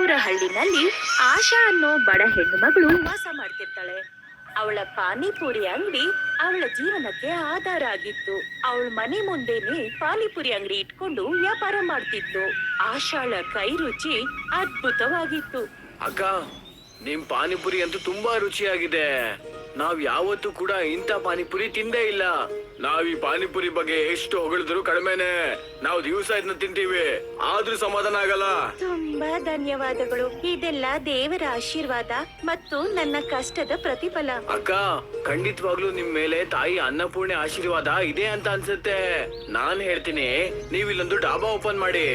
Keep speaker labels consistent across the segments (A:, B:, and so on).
A: ಪಾನಿಪುರ ಹಳ್ಳಿನಲ್ಲಿ ಆಶಾ ಅನ್ನೋ ಬಡ ಹೆಣ್ಣು ಮಗಳು ವಾಸ ಮಾಡ್ತಿರ್ತಾಳೆ. ಅವಳ ಪಾನಿಪುರಿ ಅಂಗಡಿ ಅವಳ ಜೀವನಕ್ಕೆ ಆಧಾರ ಆಗಿತ್ತು. ಅವಳ ಮನೆ ಮುಂದೆನೆ ಪಾನಿಪುರಿ ಅಂಗಡಿ ಇಟ್ಕೊಂಡು ವ್ಯಾಪಾರ ಮಾಡ್ತಿತ್ತು. ಆಶಾಳ ಕೈ ರುಚಿ ಅದ್ಭುತವಾಗಿತ್ತು.
B: ಅಕ್ಕ, ನಿಮ್ ಪಾನಿಪುರಿ ಅಂತೂ ತುಂಬಾ ರುಚಿಯಾಗಿದೆ. ನಾವ್ ಯಾವತ್ತೂ ಕೂಡ ಇಂಥ ಪಾನಿಪುರಿ ತಿಂದೇ ಇಲ್ಲ. ನಾವ್ ಈ ಪಾನಿಪುರಿ ಬಗ್ಗೆ ಎಷ್ಟು ಹೊಗಳಿದ್ರು ಕಡಿಮೆನೆ. ನಾವು ದಿವಸ ಇದನ್ನ ತಿಂತೀವಿ. ಆದ್ರೂ ಸಮಾಧಾನ ಆಗಲ್ಲ.
A: ತುಂಬಾ ಧನ್ಯವಾದಗಳು. ಇದೆಲ್ಲ ದೇವರ ಆಶೀರ್ವಾದ ಮತ್ತು ನನ್ನ ಕಷ್ಟದ ಪ್ರತಿಫಲ.
B: ಅಕ್ಕ ಖಂಡಿತವಾಗ್ಲೂ ನಿಮ್ ಮೇಲೆ ತಾಯಿ ಅನ್ನಪೂರ್ಣೆ ಆಶೀರ್ವಾದ ಇದೆ ಅಂತ ಅನ್ಸುತ್ತೆ. ನಾನ್ ಹೇಳ್ತೀನಿ ನೀವ್ ಇಲ್ಲೊಂದು ಡಾಬಾ ಓಪನ್ ಮಾಡಿ.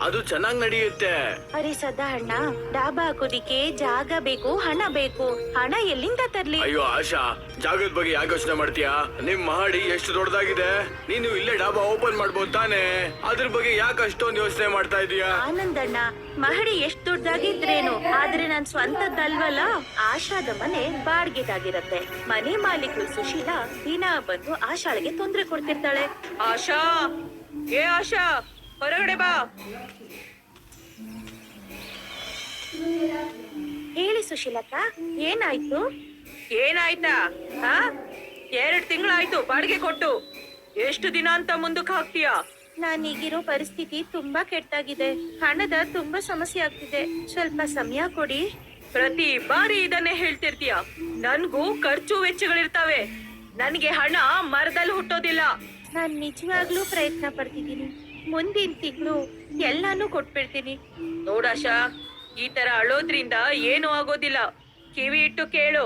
B: ಅದು ಚೆನ್ನಾಗ್ ನಡೆಯುತ್ತೆ.
A: ಅರೆ ಸದಾ ಅಣ್ಣ ಡಾಬಾ ಹಾಕೋದಿಕ್ಕೆ ಜಾಗ ಬೇಕು ಹಣ ಬೇಕು. ಹಣ ಎಲ್ಲಿಂದ ತರ್ಲಿ?
B: ಅಯ್ಯೋ ಆಶಾ ಜಾಗದ ಬಗ್ಗೆ ಯಾಕೆ ಯೋಚನೆ ಮಾಡ್ತೀಯಾ? ನಿಮ್ ಮಹಡಿ ಎಷ್ಟು ದೊಡ್ಡದಾಗಿದೆ? ನೀನು ಇಲ್ಲೇ ಡಾಬಾ ಓಪನ್ ಮಾಡ್ಬೋದು ತಾನೆ. ಅದ್ರ ಬಗ್ಗೆ ಯಾಕೆ ಅಷ್ಟೊಂದು ಯೋಚನೆ ಮಾಡ್ತಾ ಇದೀಯಾ?
A: ಆನಂದಣ್ಣ ಮಹಡಿ ಎಷ್ಟ್ ದೊಡ್ಡದಾಗಿದ್ರೇನು ಆದ್ರೆ ನನ್ ಸ್ವಂತದ್ದಲ್ವಲ್ಲ? ಆಶಾದ ಮನೆ ಬಾಡ್ಗೆದಾಗಿರತ್ತೆ. ಮನೆ ಮಾಲೀಕರು ಸುಶೀಲಾ ದಿನ ಬಂದು ಆಶಾಳಿಗೆ ತೊಂದ್ರೆ ಕೊಡ್ತಿರ್ತಾಳೆ. ಆಶಾ ಏ ಆಶಾ ಹೊರಗಡೆ ಬಾ. ಹೇಳಿ ಸುಶೀಲಕ್ಕ ಏನಾಯ್ತು? ಏನಾಯ್ತಾ? ಹಾ ಎರಡ್ ತಿಂಗಳಾಯ್ತು ಬಾಡಿಗೆ ಕೊಟ್ಟು. ಎಷ್ಟು ದಿನ ಅಂತ ಮುಂದಕ್ಕೆ ಹಾಕ್ತೀಯ? ನಾನೀಗಿರೋ ಪರಿಸ್ಥಿತಿ ತುಂಬಾ ಕೆಟ್ಟಾಗಿದೆ ಹಣದ ತುಂಬಾ ಸಮಸ್ಯೆ ಆಗ್ತಿದೆ. ಸ್ವಲ್ಪ ಸಮಯ ಕೊಡಿ. ಪ್ರತಿ ಬಾರಿ ಇದನ್ನೇ ಹೇಳ್ತಿರ್ತೀಯ? ನನ್ಗೂ ಖರ್ಚು ವೆಚ್ಚಗಳಿರ್ತಾವೆ. ನನ್ಗೆ ಹಣ ಮರದಲ್ಲಿ ಹುಟ್ಟೋದಿಲ್ಲ. ನಾನ್ ನಿಜವಾಗ್ಲೂ ಪ್ರಯತ್ನ ಪಡ್ತಿದ್ದೀನಿ. ಮುಂದಿನ ತಿಂಗಳು ಎಲ್ಲಾನು ಕೊಟ್ಬಿಡ್ತೀನಿ. ನೋಡಾಶಾ ಈ ತರ ಅಳೋದ್ರಿಂದ ಏನು ಆಗೋದಿಲ್ಲ. ಕಿವಿ ಇಟ್ಟು ಕೇಳು.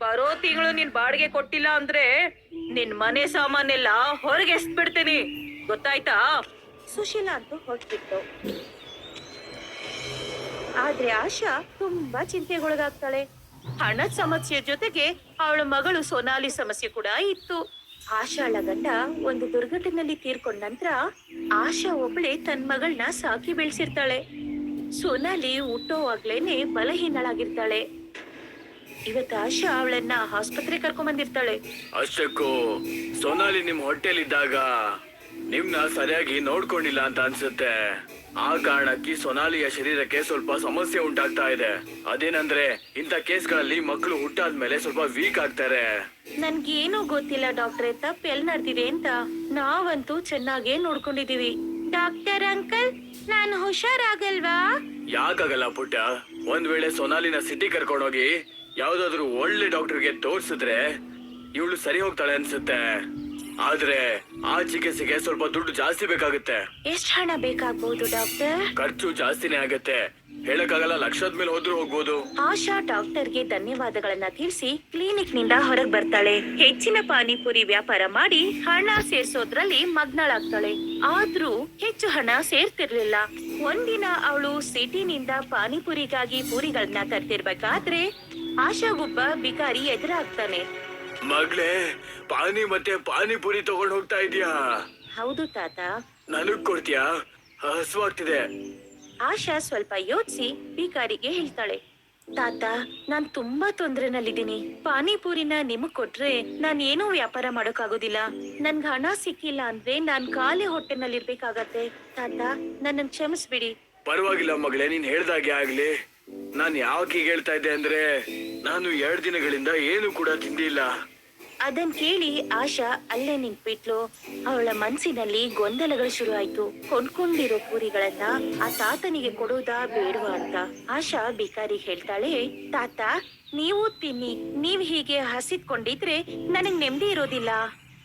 A: ಬರೋ ತಿಂಗಳು ನಿನ್ ಬಾಡಿಗೆ ಕೊಟ್ಟಿಲ್ಲ ಅಂದ್ರೆ ನಿನ್ ಮನೆ ಸಾಮಾನೆಲ್ಲ ಹೊರಗೆ ಎಸ್ಬಿಡ್ತೀನಿ ಗೊತ್ತಾಯ್ತಾ? ಸುಶೀಲಾ ಅಂತ ಹೊರಟ್ಬಿಟ್ಟು ಆದ್ರೆ ಆಶಾ ತುಂಬಾ ಚಿಂತೆಗೊಳಗಾಗ್ತಾಳೆ. ಹಣದ ಸಮಸ್ಯೆ ಜೊತೆಗೆ ಅವಳ ಮಗಳು ಸೋನಾಲಿ ಸಮಸ್ಯೆ ಕೂಡ ಇತ್ತು. ಆಶಾಳ ಗಂಡ ಒಂದು ದುರ್ಘಟನೆಯಲ್ಲಿ ತೀರ್ಕೊಂಡ ನಂತರ ಆಶಾ ಒಬ್ಳೆ ತನ್ನ ಮಗಳನ್ನ ಸಾಕಿ ಬೆಳೆಸಿರ್ತಾಳೆ. ಸೋನಾಲಿ ಹುಟ್ಟೋವಾಗ್ಲೇನೆ ಬಲಹೀನಳಾಗಿರ್ತಾಳೆ. ಇವತ್ತು ಆಶಾ ಅವಳನ್ನ ಆಸ್ಪತ್ರೆ ಕರ್ಕೊಂಡ್ ಬಂದಿರ್ತಾಳೆ
B: ಅಷ್ಟಕ್ಕೂ ನಿಮ್ಮ ನಿಮ್ ಇದ್ದಾಗ ನಿಮ್ನ ಸರಿಯಾಗಿ ನೋಡ್ಕೊಂಡಿಲ್ಲ ಅಂತ ಅನ್ಸುತ್ತೆ. ಆ ಕಾರಣಕ್ಕೆ ಸೊನಾಲಿಯ ಶರೀರಕ್ಕೆ ಸ್ವಲ್ಪ ಸಮಸ್ಯೆ ಉಂಟಾಗ್ತಾ ಇದೆ. ಅದೇನಂದ್ರೆ ಇಂಥ ಕೇಸ್ಗಳಲ್ಲಿ ಮಕ್ಕಳು ಹುಟ್ಟಾದ್ಮೇಲೆ ಸ್ವಲ್ಪ ವೀಕ್ ಆಗ್ತಾರೆ.
A: ನನ್ಗೇನು ಗೊತ್ತಿಲ್ಲ ಡಾಕ್ಟ್ರೆ ತಪ್ಪು ಎಲ್ ನಡೆದಿದೆ ಅಂತ. ನಾವಂತೂ ಚೆನ್ನಾಗೇ ನೋಡ್ಕೊಂಡಿದೀವಿ ಡಾಕ್ಟರ್ ಅಂಕಲ್ ನಾನು ಹುಷಾರಾಗಲ್ವಾ?
B: ಯಾಕಾಗಲ್ಲ ಪುಟ್ಟ? ಒಂದ್ ವೇಳೆ ಸೊನಾಲಿನ ಸಿಟಿ ಕರ್ಕೊಂಡೋಗಿ ಯಾವ್ದಾದ್ರು ಒಳ್ಳೆ ಡಾಕ್ಟರ್ಗೆ ತೋರ್ಸಿದ್ರೆ ಇವಳು ಸರಿ ಹೋಗ್ತಾಳೆ ಅನ್ಸುತ್ತೆ. ಆದ್ರೆ ಆ ಚಿಕಿತ್ಸೆಗೆ ಸ್ವಲ್ಪ ದುಡ್ಡು ಜಾಸ್ತಿ ಬೇಕಾಗುತ್ತೆ.
A: ಎಷ್ಟ್ ಹಣ ಬೇಕಾಗ್ಬಹುದು ಡಾಕ್ಟರ್?
B: ಖರ್ಚು ಜಾಸ್ತಿನೇ ಆಗತ್ತೆ. ಹೇಳಕ್ಕಾಗಲ್ಲ ಲಕ್ಷದ ಮೇಲೆ ಹೋದ್ರೂ ಹೋಗ್ಬೋದು.
A: ಆಶಾ ಡಾಕ್ಟರ್ಗೆ ಧನ್ಯವಾದಗಳನ್ನ ತಿಳಿಸಿ ಕ್ಲಿನಿಕ್ನಿಂದ ಹೊರಗ್ ಬರ್ತಾಳೆ. ಹೆಚ್ಚಿನ ಪಾನಿಪುರಿ ವ್ಯಾಪಾರ ಮಾಡಿ ಹಣ ಸೇರ್ಸೋದ್ರಲ್ಲಿ ಮಗ್ನಳಾಗ್ತಾಳೆ. ಆದ್ರೂ ಹೆಚ್ಚು ಹಣ ಸೇರ್ತಿರ್ಲಿಲ್ಲ. ಒಂದಿನ ಅವಳು ಸಿಟಿನಿಂದ ಪಾನಿಪುರಿಗಾಗಿ ಪೂರಿಗಳನ್ನ ತರ್ತಿರ್ಬೇಕಾದ್ರೆ ಆಶಾಗೊಬ್ಬ ಬಿಕಾರಿ ಎದುರಾಗ್ತಾನೆ.
B: ಮಗ್ಲೇ ಪಾನಿ ಮತ್ತೆ ಪಾನಿಪುರಿ ತಗೊಂಡ್ ಹೋಗ್ತಾ ಇದೀಯಾ?
A: ಹೌದು ತಾತ.
B: ನನಗ್ ಕೊಡ್ತೀಯಾ? ಹಸುವಾಗ್ತಿದೆ.
A: ಆಶಾ ಸ್ವಲ್ಪ ಯೋಚಿಸಿ ಬಿಕಾರಿಗೆ ಹೇಳ್ತಾಳೆ. ತಾತ ನಾನ್ ತುಂಬಾ ತೊಂದ್ರೆನಲ್ಲಿದ್ದೀನಿ. ಪಾನಿಪುರಿನ ನಿಮಗ್ ಕೊಟ್ರೆ ನಾನ್ ಏನೂ ವ್ಯಾಪಾರ ಮಾಡೋಕ್ಕಾಗೋದಿಲ್ಲ. ನನ್ಗ್ ಹಣ ಸಿಕ್ಕಿಲ್ಲ ಅಂದ್ರೆ ನಾನ್ ಖಾಲಿ ಹೊಟ್ಟೆನಲ್ಲಿರ್ಬೇಕಾಗತ್ತೆ ತಾತ ನನ್ನನ್ ಕ್ಷಮಿಸ್ಬಿಡಿ.
B: ಪರವಾಗಿಲ್ಲ ಮಗಳೇ ನೀನ್ ಹೇಳ್ದಾಗೆ ಆಗ್ಲಿ. ನಾನ್ ಯಾಕೆ ಹೇಳ್ತಾ ಇದ್ದೆ ಅಂದ್ರೆ ನಾನು ಎರಡು ದಿನಗಳಿಂದ ಏನು ಕೂಡ ತಿಂದಿಲ್ಲ.
A: ಅದನ್ ಕೇಳಿ ಆಶಾ ಅಲ್ಲೇ ನಿಂತ್ಬಿಟ್ಲು. ಅವಳ ಮನ್ಸಿನಲ್ಲಿ ಗೊಂದಲಗಳು ಶುರು ಆಯ್ತು ಕೊಂಡ್ಕೊಂಡಿರೋ ಪೂರಿಗಳನ್ನ ಆ ತಾತನಿಗೆ ಕೊಡೋದಾ ಬೇಡವಾ ಅಂತ ಆಶಾ ಬಿಕಾರಿ ಹೇಳ್ತಾಳೆ, ತಾತ, ನೀವು ತಿನ್ನಿ. ನೀವ್ ಹೀಗೆ ಹಸಿದ್ಕೊಂಡಿದ್ರೆ ನನಗ್ ನೆಮ್ಮದಿ ಇರೋದಿಲ್ಲ.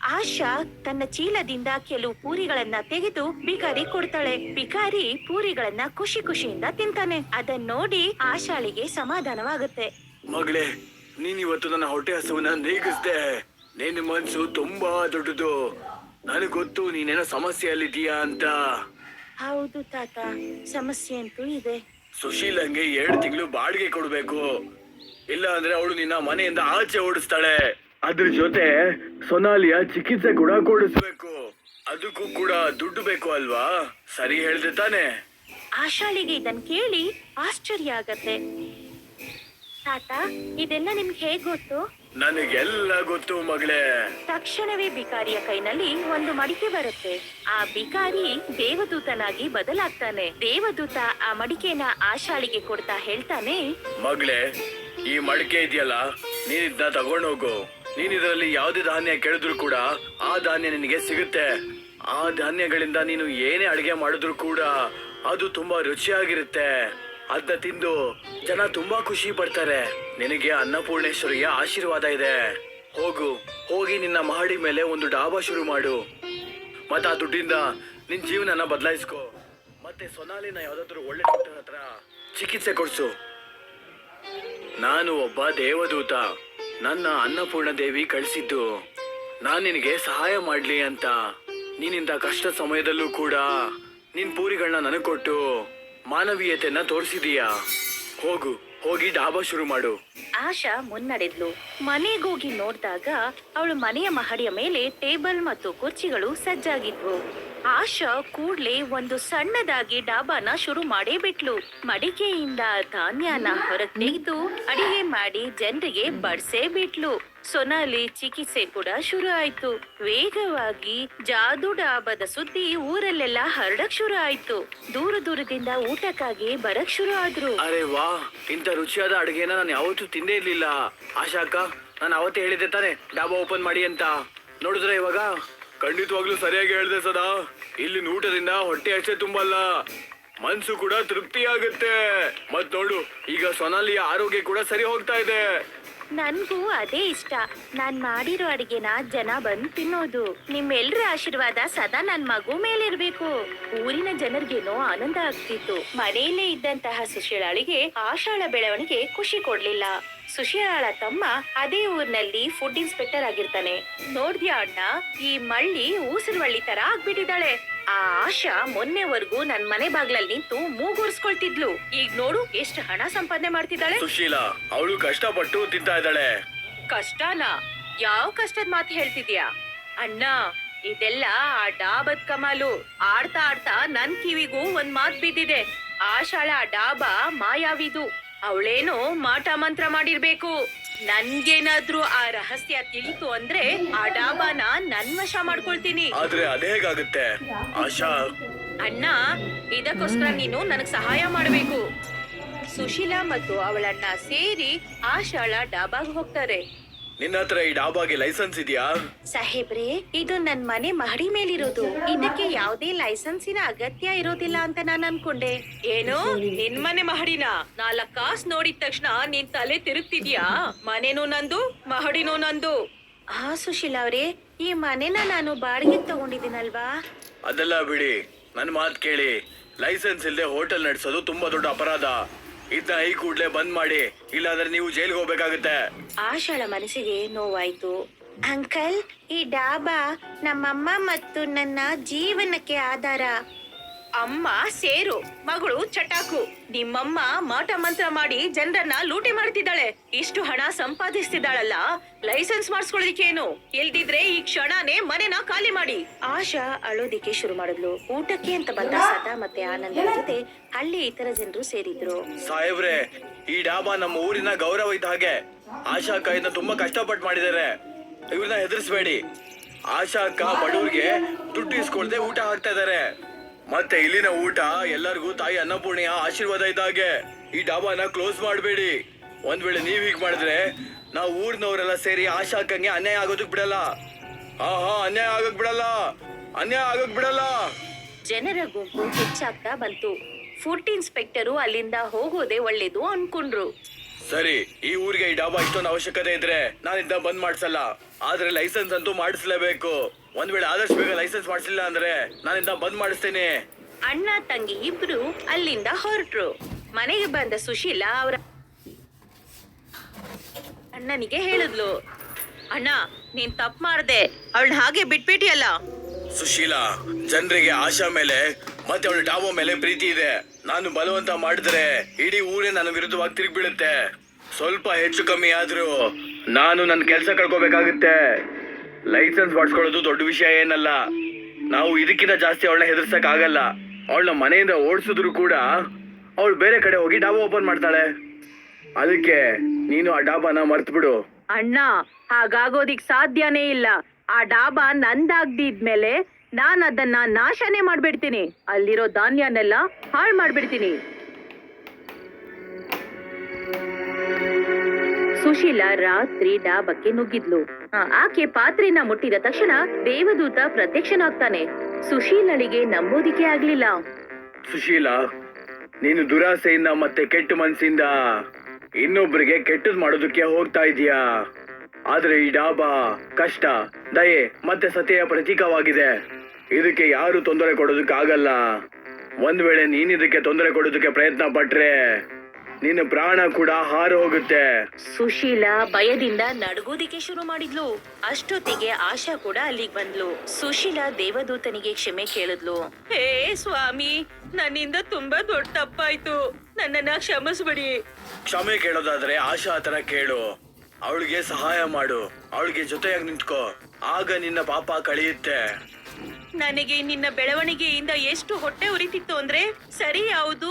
A: ಆಶಾ ತನ್ನ ಚೀಲದಿಂದ ಕೆಲವು ಪೂರಿಗಳನ್ನ ತೆಗೆದು ಬಿಕಾರಿ ಕೊಡ್ತಾಳೆ. ಬಿಕಾರಿ ಪೂರಿಗಳನ್ನ ಖುಷಿ ಖುಷಿಯಿಂದ ತಿಂತಾನೆ. ಅದನ್ನ ನೋಡಿ ಆಶಾಳಿಗೆ ಸಮಾಧಾನವಾಗುತ್ತೆ.
B: ಮಗಳೇ ನೀನ್ ಇವತ್ತು ನನ್ನ ಹೊಟ್ಟೆ ಹಸುವನ್ನ ನೀಗಿಸ್ದೆ. ನಿನ್ನ ಮನ್ಸು ತುಂಬಾ ದೊಡ್ಡದು. ನನಗ್ ಗೊತ್ತು ನೀನೇನೋ ಸಮಸ್ಯೆಯಲ್ಲಿದ್ದೀಯಾ ಅಂತ.
A: ಹೌದು ತಾತ ಸಮಸ್ಯೆ ಅಂತೂ ಇದೆ.
B: ಸುಶೀಲಂಗೆ ಎರಡು ತಿಂಗಳು ಬಾಡಿಗೆ ಕೊಡ್ಬೇಕು. ಇಲ್ಲ ಅಂದ್ರೆ ಅವಳು ನಿನ್ನ ಮನೆಯಿಂದ ಆಚೆ ಓಡಿಸ್ತಾಳೆ. ಅದ್ರ ಜೊತೆ ಸೊನಾಲಿಯ ಚಿಕಿತ್ಸೆ ಕೂಡ ಕೊಡಿಸ್ಬೇಕು. ಅದಕ್ಕೂ ಕೂಡ ದುಡ್ಡು ಬೇಕು ಅಲ್ವಾ? ಸರಿ ಹೇಳ್ದೆ ತಾನೆ.
A: ಆಶಾಳಿಗೆ ಇದನ್ ಕೇಳಿ ಆಶ್ಚರ್ಯ ಆಗತ್ತೆ. ತಾತ ಇದೆಲ್ಲ ನಿಮ್ಗೆ ಹೇಗ್ ಗೊತ್ತು?
B: ನನಗೆಲ್ಲ ಗೊತ್ತು ಮಗಳೇ.
A: ತಕ್ಷಣವೇ ಬಿಕಾರಿಯ ಕೈನಲ್ಲಿ ಒಂದು ಮಡಿಕೆ ಬರುತ್ತೆ. ಆ ಬಿಕಾರಿ ದೇವದೂತನಾಗಿ ಬದಲಾಗ್ತಾನೆ. ದೇವದೂತ ಆ ಮಡಿಕೆನ ಆಶಾಳಿಗೆ ಕೊಡ್ತಾ ಹೇಳ್ತಾನೆ
B: ಮಗಳೇ ಈ ಮಡಿಕೆ ಇದೆಯಲ್ಲ? ನೀನ್ ಇದನ್ನ ತಗೊಂಡೋಗು. ನೀನ್ ಇದರಲ್ಲಿ ಯಾವ್ದೇ ಧಾನ್ಯ ಕೇಳಿದ್ರು ಕೂಡ ಆ ಧಾನ್ಯ ನಿನಗೆ ಸಿಗುತ್ತೆ. ಆ ಧಾನ್ಯಗಳಿಂದ ನೀನು ಏನೇ ಅಡಿಗೆ ಮಾಡಿದ್ರು ಕೂಡ ಅದು ತುಂಬಾ ರುಚಿಯಾಗಿರುತ್ತೆ. ಅದನ್ನ ತಿಂದು ಜನ ತುಂಬಾ ಖುಷಿ ಪಡ್ತಾರೆ. ನಿನಗೆ ಅನ್ನಪೂರ್ಣೇಶ್ವರಿಯ ಆಶೀರ್ವಾದ ಇದೆ. ಹೋಗು, ಹೋಗಿ ನಿನ್ನ ಮಹಡಿ ಮೇಲೆ ಒಂದು ಡಾಬಾ ಶುರು ಮಾಡು. ಮತ್ತೆ ಆ ದುಡ್ಡಿಂದ ನಿನ್ ಜೀವನನ ಬದಲಾಯಿಸ್ಕೋ. ಮತ್ತೆ ಸೊನಾಲಿನ ಯಾವ್ದಾದ್ರು ಒಳ್ಳೆ ಡಾಕ್ಟರ್ ಹತ್ರ ಚಿಕಿತ್ಸೆ ಕೊಡ್ಸು. ನಾನು ಒಬ್ಬ ದೇವದೂತ. ನನ್ನ ಅನ್ನಪೂರ್ಣ ದೇವಿ ಕಳಿಸಿದ್ದು. ನಾನು ನಿನಗೆ ಸಹಾಯ ಮಾಡ್ಲಿ ಅಂತ. ನೀನಿಂದ ಕಷ್ಟ ಸಮಯದಲ್ಲೂ ಕೂಡ ನಿನ್ ಪೂರಿಗಳನ್ನ ನನಗೆ ಕೊಟ್ಟು ಮಾನವೀಯತೆಯನ್ನ ತೋರಿಸಿದೀಯಾ? ಹೋಗು, ಹೋಗಿ ಡಾಬಾ ಶುರು ಮಾಡು.
A: ಆಶಾ ಮುನ್ನಡೆದ್ಲು. ಮನೆಗೋಗಿ ನೋಡಿದಾಗ ಅವಳು ಮನೆಯ ಮಹಡಿಯ ಮೇಲೆ ಟೇಬಲ್ ಮತ್ತು ಕುರ್ಚಿಗಳು ಸಜ್ಜಾಗಿದ್ವು. ಆಶಾ ಕೂಡ್ಲೆ ಒಂದು ಸಣ್ಣದಾಗಿ ಡಾಬಾನ ಶುರು ಮಾಡೇ ಬಿಟ್ಲು. ಮಡಿಕೆಯಿಂದ ಧಾನ್ಯನ ಹೊರತೆಗೆದು ಅಡಿಗೆ ಮಾಡಿ ಜನರಿಗೆ ಬಡ್ಸೇ ಬಿಟ್ಲು. ಸೊನಾಲಿ ಚಿಕಿತ್ಸೆ ಕೂಡ ಶುರು ಆಯ್ತು. ವೇಗವಾಗಿ ಜಾದು ಡಾಬಾದ ಸುದ್ದಿ ಊರಲ್ಲೆಲ್ಲ ಹರಡಕ್ ಶುರು ಆಯ್ತು. ದೂರ ದೂರದಿಂದ ಊಟಕ್ಕಾಗಿ ಬರಕ್ ಶುರು ಆದ್ರು.
B: ಅರೆ ವಾ ಇಂತ ರುಚಿಯಾದ ಅಡುಗೆನ ನಾನು ಯಾವತ್ತೂ ತಿಂದೇ ಇರ್ಲಿಲ್ಲ. ಆಶಾಕ ನಾನು ಅವತ್ತೇ ಹೇಳಿದ್ದೆ ತಾನೆ, ಡಾಬಾ ಓಪನ್ ಮಾಡಿ ಅಂತ. ನೋಡಿದ್ರೆ ಇವಾಗ? ಖಂಡಿತವಾಗ್ಲೂ ಸರಿಯಾಗಿ ಹೇಳ್ದೆ ಸದಾ. ಇಲ್ಲಿ ಊಟದಿಂದ ಹೊಟ್ಟೆ ಅಷ್ಟೇ ತುಂಬಲ್ಲ. ಮನ್ಸು ಕೂಡ ತೃಪ್ತಿ ಆಗುತ್ತೆ. ಮತ್ ನೋಡು, ಈಗ ಸೊನಾಲಿಯ ಆರೋಗ್ಯ ಕೂಡ ಸರಿ ಹೋಗ್ತಾ ಇದೆ.
A: ನನ್ಗೂ ಅದೇ ಇಷ್ಟ. ನಾನ್ ಮಾಡಿರೋ ಅಡಿಗೆನ ಜನ ಬಂದು ತಿನ್ನೋದು. ನಿಮ್ಮೆಲ್ಲರ ಆಶೀರ್ವಾದ ಸದಾ ನನ್ ಮಗು ಮೇಲಿರ್ಬೇಕು. ಊರಿನ ಜನರಿಗೇನೋ ಆನಂದ ಆಗ್ತಿತ್ತು. ಮನೆಯಲ್ಲೇ ಇದ್ದಂತಹ ಸುಶೀಲಾಳಿಗೆ ಆಶಾಳ ಬೆಳವಣಿಗೆ ಖುಷಿ ಕೊಡ್ಲಿಲ್ಲ. ಸುಶೀಲಾಳ ತಮ್ಮ ಅದೇ ಊರ್ನಲ್ಲಿ ಫುಡ್ ಇನ್ಸ್ಪೆಕ್ಟರ್ ಆಗಿರ್ತಾನೆ. ನೋಡ್ದ್ಯಾ ಅಣ್ಣ? ಈ ಮಳ್ಳಿ ಊಸರವಳ್ಳಿ ತರ ಆಗ್ಬಿಟ್ಟಿದ್ದಾಳೆ. ಆ ಆಶಾ ಮೊನ್ನೆವರೆಗೂ ನನ್ ಮನೆ ಬಾಗ್ಲಲ್ಲಿ ನಿಂತು ಮೂಗೂರ್ಸ್ಕೊಳ್ತಿದ್ಲು. ಈಗ ನೋಡು ಎಷ್ಟು ಹಣ ಸಂಪಾದನೆ ಮಾಡ್ತಿದ್ದಾಳೆ.
B: ಸುಶೀಲಾ ಅವಳು ಕಷ್ಟಪಟ್ಟು ತಿಂತಾ ಇದ್ದಾಳೆ.
A: ಕಷ್ಟನಾ? ಯಾವ ಕಷ್ಟದ ಮಾತು ಹೇಳ್ತಿದ್ಯಾ? ಅಣ್ಣ ಇದೆಲ್ಲ ಆ ಡಾಬದ್ ಕಮಾಲು. ಆಡ್ತಾ ಆಡ್ತಾ ನನ್ ಕಿವಿಗೂ ಒಂದ್ ಮಾತು ಬಿದ್ದಿದೆ. ಆಶಾಳ ಆ ಡಾಬಾ ಮಾಯಾವಿದು. ಅವಳೇನೋ ಮಾಟ ಮಂತ್ರ ಮಾಡಿರ್ಬೇಕು. ನನ್ಗೇನಾದ್ರೂ ಆ ರಹಸ್ಯ ತಿಳಿತು ಅಂದ್ರೆ ಆ ಡಾಬಾನ ನನ್ ವಶ ಮಾಡ್ಕೊಳ್ತೀನಿ.
B: ಆದ್ರೆ ಅದೇಗಾಗುತ್ತೆ? ಆಶಾ.
A: ಅಣ್ಣ ಇದಕ್ಕೋಸ್ಕರ ನೀನು ನನಗ್ ಸಹಾಯ ಮಾಡಬೇಕು. ಸುಶೀಲಾ ಮತ್ತು ಅವಳಣ್ಣ ಸೇರಿ ಆಶಾಳ ಡಾಬಾಗ್ ಹೋಗ್ತಾರೆ.
B: ನಿನ್ನ ಹತ್ರ ಈ ಡಾಬಾಗೆ ಲೈಸೆನ್ಸ್ ಇದೆಯಾ?
A: ಸಾಹೇಬ್ರೆ ಇದು ನನ್ ಮನೆ ಮಹಡಿ ಮೇಲಿರೋದು. ಇದಕ್ಕೆ ಯಾವುದೇ ಲೈಸೆನ್ಸಿನ ಅಗತ್ಯ ಇರೋದಿಲ್ಲ ಅಂತ ನಾನು ಅನ್ಕೊಂಡೆ. ಏನು? ನಿನ್ ಮನೆ ಮಹಡಿನ? ನಾಲ್ಕ್ ಕಾಸ್ ನೋಡಿದ ತಕ್ಷಣ ನಿನ್ ತಲೆ ತಿರುಗ್ತಿದ್ಯಾ? ಮನೆನೂ ನಂದು ಮಹಡಿನೂ ನಂದು. ಹಾ ಸುಶೀಲಾ ಅವ್ರೆ ಈ ಮನೆನ ನಾನು ಬಾಡಿಗೆ ತಗೊಂಡಿದ್ದೀನಲ್ವಾ?
B: ಅದೆಲ್ಲ ಬಿಡಿ. ನನ್ನ ಮಾತು ಕೇಳಿ. ಲೈಸೆನ್ಸ್ ಇಲ್ಲದೆ ಹೋಟೆಲ್ ನಡೆಸೋದು ತುಂಬಾ ದೊಡ್ಡ ಅಪರಾಧ. ಇದನ್ನ ಐ ಕೂಡ್ಲೆ ಬಂದ್ ಮಾಡಿ, ಇಲ್ಲಾಂದ್ರೆ ನೀವು ಜೈಲ್ಗೆ ಹೋಗ್ಬೇಕಾಗುತ್ತೆ.
A: ಆಶಾಳ ಮನಸ್ಸಿಗೆ ನೋವಾಯ್ತು. ಅಂಕಲ್, ಈ ಡಾಬಾ ನಮ್ಮಮ್ಮ ಮತ್ತು ನನ್ನ ಜೀವನಕ್ಕೆ ಆಧಾರ. ಅಮ್ಮ ಸೇರು ಮಗಳು ಚಟಾಕು. ನಿಮ್ಮಮ್ಮ ಮಾಟ ಮಂತ್ರ ಮಾಡಿ ಜನರನ್ನ ಲೂಟಿ ಮಾಡ್ತಿದ್ದಾಳೆ. ಇಷ್ಟು ಹಣ ಸಂಪಾದಿಸ್ತಿದ್ದಾಳಲ್ಲ ಲೈಸೆನ್ಸ್ ಮಾಡಿಸ್ಕೊಳ್ಳೋದಿಕ್ಕೇನು? ಇಲ್ದಿದ್ರೆ ಈ ಕ್ಷಣನೇ ಮನೆನ ಖಾಲಿ ಮಾಡಿ. ಆಶಾ ಅಳೋದಿಕ್ಕೆ ಶುರು ಮಾಡಿದ್ಲು. ಊಟಕ್ಕೆ ಅಂತ ಬಂದ ಸದಾ ಮತ್ತೆ ಆನಂದರ ಜೊತೆ ಹಳ್ಳಿ ಇತರ ಜನರು ಸೇರಿದ್ರು.
B: ಸಾಹೇಬ್ರೆ ಈ ಡಾಬಾ ನಮ್ಮ ಊರಿನ ಗೌರವ ಇದ್ದ ಹಾಗೆ ಆಶಾ ಅಕ್ಕ ತುಂಬಾ ಕಷ್ಟಪಟ್ಟು ಮಾಡಿದ್ದಾರೆ. ಇವ್ರನ್ನ ಹೆದರ್ಸ್ಬೇಡಿ. ಆಶಾ ಅಕ್ಕ ಬಡವ್ರಿಗೆ ದುಡ್ಡು ಇಸ್ಕೊಳ್ದೆ ಊಟ ಹಾಕ್ತಾ ಇದಾರೆ ಮತ್ತೆ ಇಲ್ಲಿನ ಊಟ ಎಲ್ಲರಿಗೂ ತಾಯಿ ಅನ್ನಪೂರ್ಣೆಯ ಆಶೀರ್ವಾದ ಇದ್ದಾಗೆ. ಈ ಡಾಬಾನ ಕ್ಲೋಸ್ ಮಾಡಬೇಡಿ. ಒಂದ್ ವೇಳೆ ನೀವ್ ಹೀಗ್ ಮಾಡಿದ್ರೆ ನಾವು ಊರ್ನವರೆಲ್ಲ ಸೇರಿ ಆಶಾ ಅಕ್ಕಂಗೆ ಅನ್ಯಾಯ ಆಗೋದಕ್ ಬಿಡಲ್ಲ. ಹಾ ಹಾ ಅನ್ಯಾಯ ಆಗಕ್ ಬಿಡಲ್ಲ. ಅನ್ಯಾಯ ಆಗಕ್ ಬಿಡಲ್ಲ.
A: ಜನರ ಗುಂಪು ಹೆಚ್ಚಾಗ್ತಾ ಬಂತು. ಫುಡ್ ಇನ್ಸ್ಪೆಕ್ಟರು ಅಲ್ಲಿಂದ ಹೋಗೋದೇ ಒಳ್ಳೇದು ಅನ್ಕೊಂಡ್ರು.
B: ಸರಿ ಈ ಊರಿಗೆ ಈ ಡಾಬಾ ಇಷ್ಟೊಂದು ಅವಶ್ಯಕತೆ ಇದ್ರೆ ನಾನಿಂದ ಬಂದ್ ಮಾಡ್ಸಲ್ಲ. ಆದ್ರೆ ಲೈಸೆನ್ಸ್ ಅಂತೂ ಮಾಡಿಸ್ಲೇಬೇಕು. ಒಂದ್ ವೇಳೆ ಆದಷ್ಟು ಬೇಗ ಲೈಸೆನ್ಸ್ ಮಾಡಿಸಿಲ್ಲ ಅಂದ್ರೆ ನಾನಿಂದ ಬಂದ್ ಮಾಡಿಸ್ತೇನೆ.
A: ಅಣ್ಣ ತಂಗಿ ಇಬ್ರು ಅಲ್ಲಿಂದ ಹೊರಟ್ರು. ಮನೆಗೆ ಬಂದ ಸುಶೀಲಾ ಅವರ ಅಣ್ಣನಿಗೆ ಹೇಳಿದ್ಲು. ಅಣ್ಣ ನೀನ್ ತಪ್ಪು ಮಾಡ್ದೆ. ಅವಳನ್ನ ಹಾಗೆ ಬಿಟ್ಬಿಟ್ಟಿಯಲ್ಲ.
B: ಸುಶೀಲಾ ಜನರಿಗೆ ಆಶಾ ಮೇಲೆ ಮತ್ತೆ ಅವಳ ಡಾಬೋ ಮೇಲೆ ಪ್ರೀತಿ ಇದೆ. ನಾನು ಬಲವಂತ ಮಾಡಿದ್ರೆ ಇಡೀ ಊರೇ ನನ್ನ ವಿರುದ್ಧವಾಗಿ ತಿರುಗ್ಬಿಡುತ್ತೆ. ಸ್ವಲ್ಪ ಹೆಚ್ಚು ಕಮ್ಮಿ ಆದ್ರೂ ನಾನು ನನ್ನ ಕೆಲಸ ಕಳ್ಕೋಬೇಕಾಗುತ್ತೆ. ಲೈಸೆನ್ಸ್ ಮಾಡಿಸ್ಕೊಳ್ಳೋದು ದೊಡ್ಡ ವಿಷಯ ಏನಲ್ಲ? ನಾವು ಇದಕ್ಕಿಂತ ಜಾಸ್ತಿ ಅವಳನ್ನ ಹೆದರ್ಸಕ್ ಆಗಲ್ಲ. ಅವಳನ್ನ ಮನೆಯಿಂದ ಓಡಿಸಿದ್ರು ಕೂಡ ಅವಳು ಬೇರೆ ಕಡೆ ಹೋಗಿ ಡಾಬಾ ಓಪನ್ ಮಾಡ್ತಾಳೆ. ಅದಕ್ಕೆ ನೀನು ಆ ಡಾಬಾನ ಮರ್ತು ಬಿಡು
A: ಅಣ್ಣ, ಹಾಗಾಗೋದಿಕ್ ಸಾಧ್ಯನೇ ಇಲ್ಲ. ಆ ಡಾಬಾ ನಂದಾಗ್ದಿದ್ಮೇಲೆ ನಾನು ಅದನ್ನ ನಾಶನೇ ಮಾಡ್ಬಿಡ್ತೀನಿ. ಅಲ್ಲಿರೋ ಧಾನ್ಯನೆಲ್ಲ ಹಾಳ್ ಮಾಡ್ಬಿಡ್ತೀನಿ. ಸುಶೀಲಾ ರಾತ್ರಿ ಡಾಬಕ್ಕೆ ನುಗ್ಗಿದ್ಲು. ಆಕೆ ಪಾತ್ರೆನ ಮುಟ್ಟಿದ ತಕ್ಷಣ ದೇವದೂತ ಪ್ರತ್ಯಕ್ಷನಾಗ್ತಾನೆ. ಸುಶೀಲಳಿಗೆ ನಂಬೋದಿಕೆ ಆಗ್ಲಿಲ್ಲ.
B: ಸುಶೀಲಾ, ನೀನು ದುರಾಸೆಯಿಂದ ಮತ್ತೆ ಕೆಟ್ಟ ಮನಸ್ಸಿಂದ ಇನ್ನೊಬ್ರಿಗೆ ಕೆಟ್ಟದ್ ಮಾಡೋದಕ್ಕೆ ಹೋಗ್ತಾ ಇದೀಯಾ? ಆದ್ರೆ ಈ ಡಾಬಾ ಕಷ್ಟ, ದಯೆ ಮತ್ತೆ ಸತ್ಯ ಪ್ರತೀಕವಾಗಿದೆ. ಇದಕ್ಕೆ ಯಾರು ತೊಂದರೆ ಕೊಡೋದಕ್ಕಾಗಲ್ಲ. ಒಂದ್ ವೇಳೆ ನೀನಿದಕ್ಕೆ ತೊಂದರೆ ಕೊಡೋದಕ್ಕೆ ಪ್ರಯತ್ನ ಪಟ್ರೆ ನಿನ್ನ ಪ್ರಾಣ ಕೂಡ ಹಾರು ಹೋಗುತ್ತೆ.
A: ಸುಶೀಲ ಭಯದಿಂದ ನಡುಗೋದಿಕ್ಕೆ ಶುರು ಮಾಡಿದ್ಲು. ಅಷ್ಟೊತ್ತಿಗೆ ಆಶಾ ಕೂಡ ಅಲ್ಲಿಗೆ ಬಂದ್ಲು. ಸುಶೀಲ ದೇವದೂತನಿಗೆ ಕ್ಷಮೆ ಕೇಳಿದ್ಲು. ಹೇ ಸ್ವಾಮಿ ನನ್ನಿಂದ ತುಂಬಾ ದೊಡ್ಡ ತಪ್ಪಾಯ್ತು. ನನ್ನನ್ನ ಕ್ಷಮಿಸ್ಬಿಡಿ.
B: ಕ್ಷಮೆ ಕೇಳೋದಾದ್ರೆ ಆಶಾ ಹತ್ರ ಕೇಳು. ಅವಳಿಗೆ ಸಹಾಯ ಮಾಡು. ಅವಳಿಗೆ ಜೊತೆಯಾಗಿ ನಿಂತ್ಕೋ. ಆಗ ನಿನ್ನ ಪಾಪ ಕಳೆಯುತ್ತೆ.
A: ನನಗೆ ನಿನ್ನ ಬೆಳವಣಿಗೆಯಿಂದ ಎಷ್ಟು ಹೊಟ್ಟೆ ಉರಿತಿತ್ತು ಅಂದ್ರೆ ಸರಿ ಯಾವುದು